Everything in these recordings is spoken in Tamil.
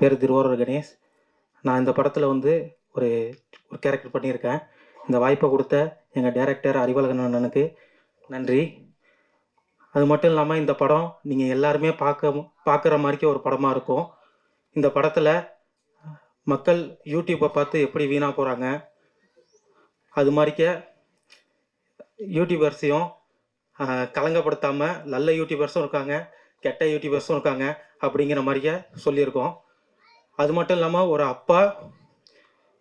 என் பேர் திருவாரூர் கணேஷ். நான் இந்த படத்தில் வந்து ஒரு ஒரு கேரக்டர் பண்ணியிருக்கேன். இந்த வாய்ப்பை கொடுத்த எங்கள் டேரக்டர் அறிவழகன் அண்ணனுக்கு நன்றி. அது மட்டும் இல்லாமல் இந்த படம் நீங்கள் எல்லாருமே பார்க்க பார்க்குற மாதிரிக்கே ஒரு படமாக இருக்கும். இந்த படத்தில் மக்கள் யூடியூப்பை பார்த்து எப்படி வீணாக போகிறாங்க அது மாதிரிக்க யூடியூபர்ஸையும் கலங்கப்படுத்தாமல் நல்ல யூடியூபர்ஸும் இருக்காங்க கெட்ட யூடியூபர்ஸும் இருக்காங்க அப்படிங்கிற மாதிரியே சொல்லியிருக்கோம். அது மட்டும் இல்லாமல் ஒரு அப்பா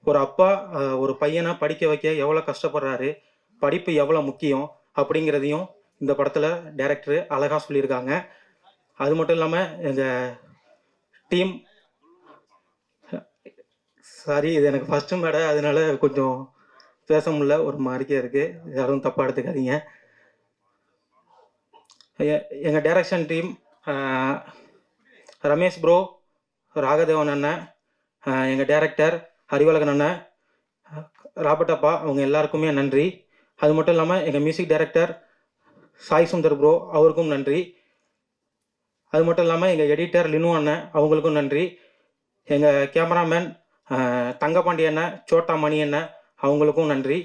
ஒரு அப்பா ஒரு பையனை படிக்க வைக்க எவ்வளோ கஷ்டப்படுறாரு படிப்பு எவ்வளோ முக்கியம் அப்படிங்கிறதையும் இந்த படத்தில் டைரக்டர் அழகாக சொல்லியிருக்காங்க. அது மட்டும் இல்லாமல் எங்கள் டீம் சாரி இது எனக்கு ஃபஸ்ட்டு மேடை அதனால கொஞ்சம் பேச முடியல ஒரு மாதிரிக்கே இருக்குது யாரும் தப்பாக எடுத்துக்காதீங்க. எங்கள் direction team Ramesh bro Ragadevan அண்ணன் எங்கள் டேரக்டர் ஹரிவலகன் அண்ணன் அஹ், ராபர்ட் அப்பா அவங்க எல்லாருக்குமே நன்றி. அது மட்டும் இல்லாமல் எங்கள் music director Sai Sundar bro அவருக்கும் நன்றி. அது மட்டும் இல்லாமல் எங்கள் எடிட்டர் லினு அண்ணன் அவங்களுக்கும் நன்றி. எங்கள் கேமராமேன் தங்கப்பாண்டி அண்ணன் சோட்டா மணி அண்ணன் அவங்களுக்கும் நன்றி.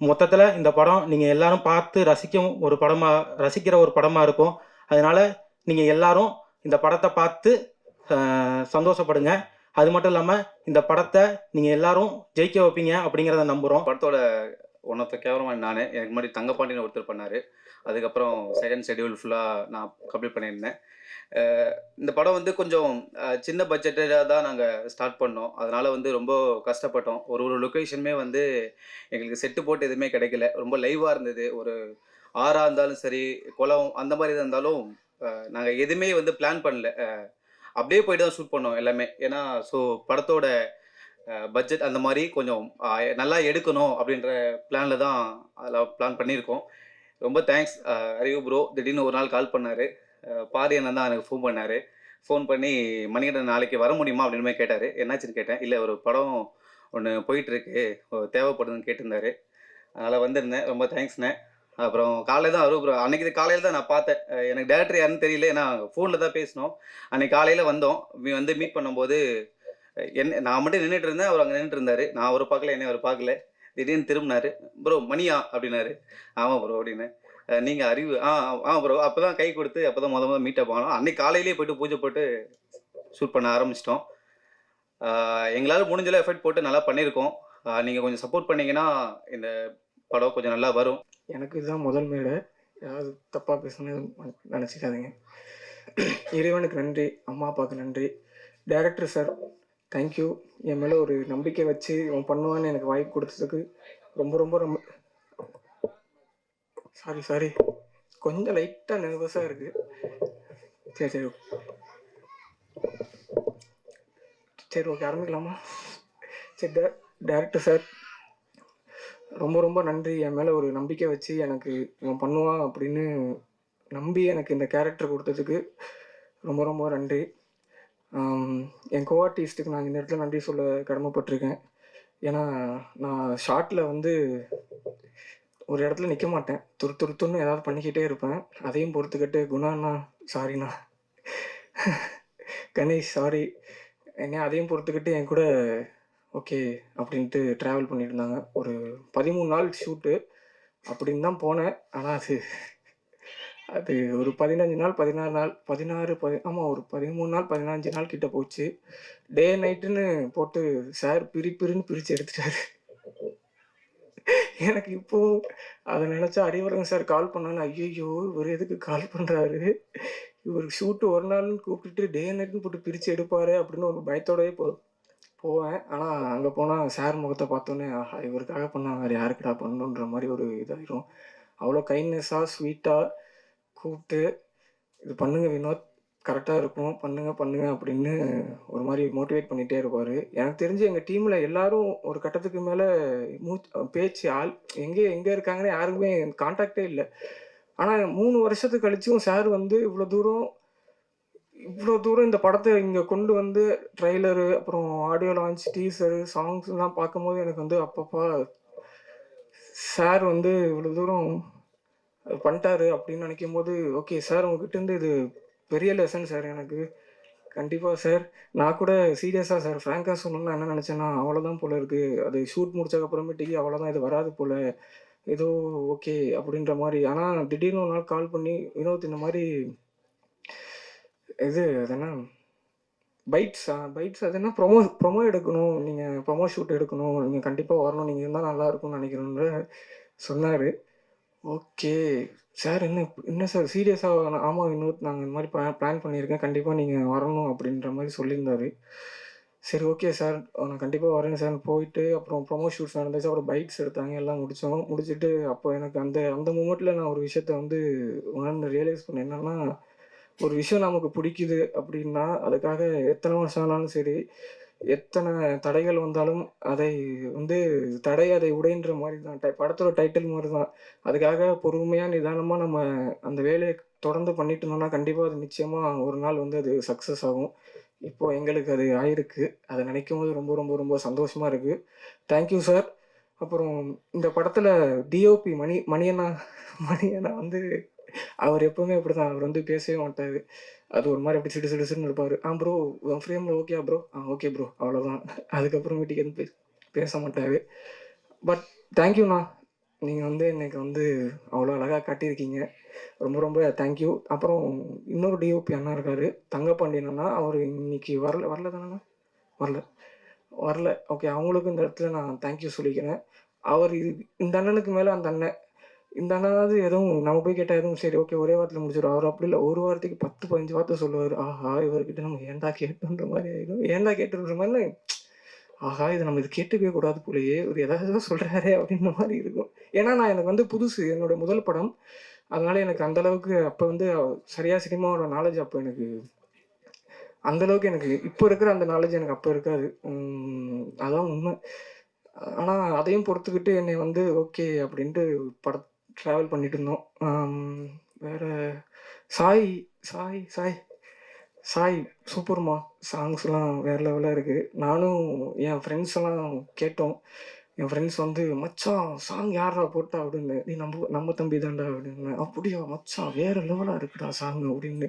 மொத்தத்தில் இந்த படம் நீங்கள் எல்லாரும் பார்த்து ரசிக்கும் ஒரு படமாக ரசிக்கிற ஒரு படமாக இருக்கும். அதனால் நீங்கள் எல்லாரும் இந்த படத்தை பார்த்து சந்தோஷப்படுங்க. அது மட்டும் இல்லாமல் இந்த படத்தை நீங்கள் எல்லாரும் ஜெயிக்க வைப்பீங்க அப்படிங்கிறத நம்புகிறோம் படத்தோட ஒன் ஆஃப் த கேமராமேன் நான். எனக்கு முன்னாடி தங்கப்பாண்டியன் ஒருத்தர் பண்ணார். அதுக்கப்புறம் செகண்ட் ஷெடியூல் ஃபுல்லாக நான் கம்ப்ளீட் பண்ணியிருந்தேன். இந்த படம் வந்து கொஞ்சம் சின்ன பட்ஜெட்டாக தான் நாங்கள் ஸ்டார்ட் பண்ணோம். அதனால் வந்து ரொம்ப கஷ்டப்பட்டோம். ஒரு ஒரு லொக்கேஷனுமே வந்து எங்களுக்கு செட்டு போட்டு எதுவுமே கிடைக்கல. ரொம்ப லைவாக இருந்தது. ஒரு ஆறாக இருந்தாலும் சரி குளம் அந்த மாதிரி இருந்தாலும் நாங்கள் எதுவுமே வந்து பிளான் பண்ணல. அப்படியே போயிட்டு தான் ஷூட் பண்ணோம் எல்லாமே. ஏன்னா ஸோ படத்தோட பட்ஜெட் அந்த மாதிரி கொஞ்சம் நல்லா எடுக்கணும் அப்படின்ற பிளானில் தான் அதில் பிளான் பண்ணியிருக்கோம். ரொம்ப தேங்க்ஸ் அறிவு ப்ரோ திடீர்னு ஒரு நாள் கால் பண்ணார். பாரி அண்ணன் தான் எனக்கு ஃபோன் பண்ணார். ஃபோன் பண்ணி மணிகண்டன் நாளைக்கு வர முடியுமா அப்படின்னு கேட்டார். என்னாச்சுன்னு கேட்டேன். இல்லை ஒரு படம் ஒன்று போயிட்டுருக்கு தேவைப்படுதுன்னு கேட்டிருந்தாரு. அதனால் வந்திருந்தேன். ரொம்ப தேங்க்ஸ்ண்ணே அப்புறம் காலையில் தான் அறுபது ப்ரோ அன்னைக்கு காலையில் தான் நான் பார்த்தேன். எனக்கு டேரக்டர் யாருன்னு தெரியல ஏன்னா ஃபோனில் தான் பேசினோம். அன்னைக்கு காலையில் வந்தோம். மீ- வந்து மீட் பண்ணும்போது என்ன நான் மட்டும் நின்றுட்டு இருந்தேன் அவர் அங்கே நின்றுட்டு இருந்தார். நான் அவர் பார்க்கல என்ன அவர் பார்க்கல. திடீர்னு திரும்பினாரு. ப்ரோ மணியா? அப்படின்னாரு. ஆமாம் ப்ரோ அப்படின்னு. நீங்கள் அறிவு ஆ ஆ ப்ரோ. அப்போ தான் கை கொடுத்து அப்போ தான் மொதல் முதல் மீட்டப் ஆனோம். அன்னைக்கு காலையிலேயே போயிட்டு பூஜை போட்டு ஷூட் பண்ண ஆரம்பிச்சிட்டோம். எங்களால் முடிஞ்சளவு எஃபர்ட் போட்டு நல்லா பண்ணியிருக்கோம். நீங்கள் கொஞ்சம் சப்போர்ட் பண்ணிங்கன்னா இந்த படம் கொஞ்சம் நல்லா வரும். எனக்கு இதுதான் முதல் மேடை. ஏதாவது தப்பாக பேசணும்னு நினச்சிக்காதீங்க. இறைவனுக்கு நன்றி அம்மா அப்பாவுக்கு நன்றி. டேரக்டர் சார் தேங்க்யூ என் மேலே ஒரு நம்பிக்கை வச்சு இவன் பண்ணுவான்னு எனக்கு வாய்ப்பு கொடுத்ததுக்கு ரொம்ப ரொம்ப ரொம்ப சாரி சாரி கொஞ்சம் லைட்டாக நர்வஸாக இருக்குது சரி சரி. சரி ஓகே ஆரம்பிக்கலாமா? சரி டே டேரக்டர் சார் ரொம்ப ரொம்ப நன்றி. என் மேலே ஒரு நம்பிக்கை வச்சு எனக்கு இவன் பண்ணுவான் அப்படின்னு நம்பி எனக்கு இந்த கேரக்டர் கொடுத்ததுக்கு ரொம்ப ரொம்ப நன்றி. என் கோஆர்டிஸ்ட்டுக்கு நான் இந்த இடத்துல நன்றி சொல்ல கடமைப்பட்டிருக்கேன். ஏன்னா நான் ஷார்ட்டில் வந்து ஒரு இடத்துல நிற்க மாட்டேன். துரு துருத்துன்னு ஏதாவது பண்ணிக்கிட்டே இருப்பேன். அதையும் பொறுத்துக்கிட்டு குணாண்ணா சாரிண்ணா கணேஷ் சாரி என்ன அதையும் பொறுத்துக்கிட்டு என் கூட ஓகே அப்படின்ட்டு ட்ராவல் பண்ணிட்டு இருந்தாங்க ஒரு பதிமூணு நாள் ஷூட்டு அப்படின்னு தான் போனேன். ஆனால் அது அது ஒரு பதினஞ்சு நாள் பதினாறு நாள் பதினாறு பதி ஆமாம் ஒரு பதிமூணு நாள் பதினஞ்சு நாள் கிட்ட போச்சு. டே நைட்டுன்னு போட்டு சார் பிரி பிரின்னு பிரித்து எடுத்துட்டாரு. எனக்கு இப்போ அதை நினச்சா அடிவரங்க சார் கால் பண்ணான்னு ஐயோ இவர் எதுக்கு கால் பண்ணுறாரு இவர் ஷூட்டு ஒரு நாள்னு கூப்பிட்டுட்டு டே நைட்டுன்னு போட்டு பிரித்து எடுப்பாரு அப்படின்னு ஒரு பயத்தோடவே போதும் போவேன். ஆனால் அங்கே போனால் சார் முகத்தை பார்த்தோன்னே ஆஹா இவருக்காக பண்ணால் வேறு யாருக்குடா பண்ணணுன்ற மாதிரி ஒரு இதாயிரும். அவ்வளோ கைண்ட்னஸாக ஸ்வீட்டாக கூப்பிட்டு இது பண்ணுங்க வினோத் கரெக்டாக இருக்கும். பண்ணுங்க பண்ணுங்கள் அப்படின்னு ஒரு மாதிரி மோட்டிவேட் பண்ணிகிட்டே இருப்பார். எனக்கு தெரிஞ்சு எங்கள் டீமில் எல்லாரும் ஒரு கட்டத்துக்கு மேலே மூச் பேச்சு ஆள் எங்கே எங்கே இருக்காங்கன்னு யாருக்குமே கான்டாக்டே இல்லை. ஆனால் மூணு வருஷத்துக்கு கழிச்சும் சார் வந்து இவ்வளோ தூரம் இவ்வளோ தூரம் இந்த படத்தை இங்கே கொண்டு வந்து ட்ரெய்லரு அப்புறம் ஆடியோ லான்ச் டீசரு சாங்ஸ்லாம் பார்க்கும்போது எனக்கு வந்து அப்பப்பா சார் வந்து இவ்வளோ தூரம் பண்ணிட்டாரு அப்படின்னு நினைக்கும் போது ஓகே சார் உங்ககிட்ட இது பெரிய லெசன் சார் எனக்கு. கண்டிப்பாக சார். நான் கூட சீரியஸாக சார் ஃப்ராங்காக சொல்லணும்னு என்ன நினச்சேன்னா அவ்வளோதான் போல இருக்குது அது ஷூட் முடிச்சக்கப்புறமேட்டுக்கு அவ்வளோதான் இது வராது போல். ஏதோ ஓகே அப்படின்ற மாதிரி. ஆனால் திடீர்னு ஒரு நாள் கால் பண்ணி வினோத் இந்த மாதிரி இது அது என்ன பைட்ஸா? பைட்ஸ் அது என்ன? ப்ரொமோ ப்ரொமோ எடுக்கணும். நீங்கள் ப்ரொமோ ஷூட் எடுக்கணும். நீங்கள் கண்டிப்பாக வரணும். நீங்கள் இருந்தால் நல்லா இருக்கும்னு நினைக்கிறோன்ற சொன்னார். ஓகே. சார் என்ன என்ன சார்? சீரியஸாக ஆமாம் இன்னொரு நாங்கள் இந்த மாதிரி பிளான் பண்ணியிருக்கேன். கண்டிப்பாக நீங்கள் வரணும் அப்படின்ற மாதிரி சொல்லியிருந்தார். சரி ஓகே சார். நான் கண்டிப்பாக வரேன் சார். போயிட்டு அப்புறம் ப்ரொமோ ஷூட்ஸ் நடந்துச்சு. அப்புறம் பைக்ஸ் எடுத்தாங்க. எல்லாம் முடித்தோம் முடிச்சுட்டு அப்போ எனக்கு அந்த அந்த மூமெண்ட்டில் நான் ஒரு விஷயத்த வந்து உணர்ந்து ரியலைஸ் பண்ணேன். என்னன்னா ஒரு விஷயம் நமக்கு பிடிக்குது அப்படின்னா அதுக்காக எத்தனை வருஷம் ஆனாலும் சரி எத்தனை தடைகள் வந்தாலும் அதை வந்து தடை அதை உடைன்ற மாதிரி தான் டை- படத்தோட டைட்டில் மாதிரி தான் அதுக்காக பொறுமையாக நிதானமாக நம்ம அந்த வேலையை தொடர்ந்து பண்ணிட்டு இருந்தோம்னா கண்டிப்பாக அது நிச்சயமாக ஒரு நாள் வந்து அது சக்ஸஸ் ஆகும். இப்போ எங்களுக்கு அது ஆயிருக்கு. அதை நினைக்கும் போது ரொம்ப ரொம்ப ரொம்ப சந்தோஷமாக இருக்குது தேங்க்யூ சார் அப்புறம் இந்த படத்தில் டிஓபி மணி மணியண்ணா மணியண்ணா வந்து அவர் எப்பவுமே அப்படி தான் அவர் வந்து பேசவே மாட்டார். அது ஒரு மாதிரி அப்படி சிடு சிடு சிடுன்னு இருப்பார். ஆ ப்ரோ உன் ஃப்ரேமில் ஓகே ப்ரோ ஆ ஓகே ப்ரோ அவ்வளோதான் அதுக்கப்புறமேட்டுக்கு எதுவும் பேச பேச மாட்டார். பட் தேங்க்யூண்ணா நீங்கள் வந்து இன்னைக்கு வந்து அவ்வளோ அழகாக காட்டியிருக்கீங்க. ரொம்ப ரொம்ப தேங்க்யூ அப்புறம் இன்னொரு டிஓபி அண்ணா இருக்கார். தங்கப்பாண்டியன் அண்ணா அவர் இன்னைக்கு வரல வரல தானே வரல. வரல. ஓகே அவங்களுக்கும் இந்த இடத்துல நான் தேங்க்யூ சொல்லிக்கிறேன். அவர் இது இந்த அண்ணனுக்கு மேலே அந்த அண்ணன் இந்த அண்ணாவது எதுவும் நம்ம போய் கேட்டால் எதுவும் சரி ஓகே ஒரே வாரத்தில் முடிச்சிடும் அவர் அப்படி இல்லை. ஒரு வாரத்துக்கு பத்து பதினஞ்சு வார்த்தை சொல்லுவார். ஆஹா இவர்கிட்ட நம்ம ஏண்டா கேட்டுன்ற மாதிரி ஆகிடும் ஏன்டா கேட்டுன்ற மாதிரி ஆஹா இதை நம்ம இது கேட்டுக்கவே கூடாது போலயே. ஒரு ஏதாவது சொல்கிறாரே அப்படின்ற மாதிரி இருக்கும். ஏன்னா நான் எனக்கு வந்து புதுசு. என்னோட முதல் படம். அதனால எனக்கு அந்த அளவுக்கு அப்போ வந்து சரியாக சினிமாவோட நாலேஜ் அப்போ எனக்கு அந்த அளவுக்கு எனக்கு இப்போ இருக்கிற அந்த நாலேஜ் எனக்கு அப்போ இருக்காது. அதான் உண்மை. ஆனால் அதையும் பொறுத்துக்கிட்டு என்னை வந்து ஓகே அப்படின்ட்டு பட ட்ராவல் பண்ணிட்டு இருந்தோம் வேறு சாய் சாய் சாய் சாய் சூப்பர்மா சாங்ஸ்லாம் வேறு லெவலாக இருக்குது நானும் என் ஃப்ரெண்ட்ஸ் எல்லாம் கேட்டோம். என் ஃப்ரெண்ட்ஸ் வந்து மச்சான் சாங் யாரா போட்டா? அப்படின்னு. நீ நம்ம நம்ம தம்பி தாண்டா அப்படின்னு. அப்படியா மச்சான் வேற லெவலாக இருக்குடா சாங் அப்படின்னு.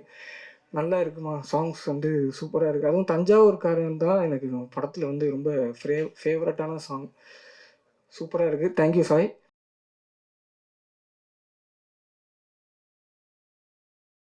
நல்லா இருக்குமா? சாங்ஸ் வந்து சூப்பராக இருக்குது அதுவும் தஞ்சாவூர்காரன் தான் எனக்கு படத்தில் வந்து ரொம்ப ஃபே ஃபேவரட்டான சாங் சூப்பராக இருக்குது தேங்க்யூ சாய்.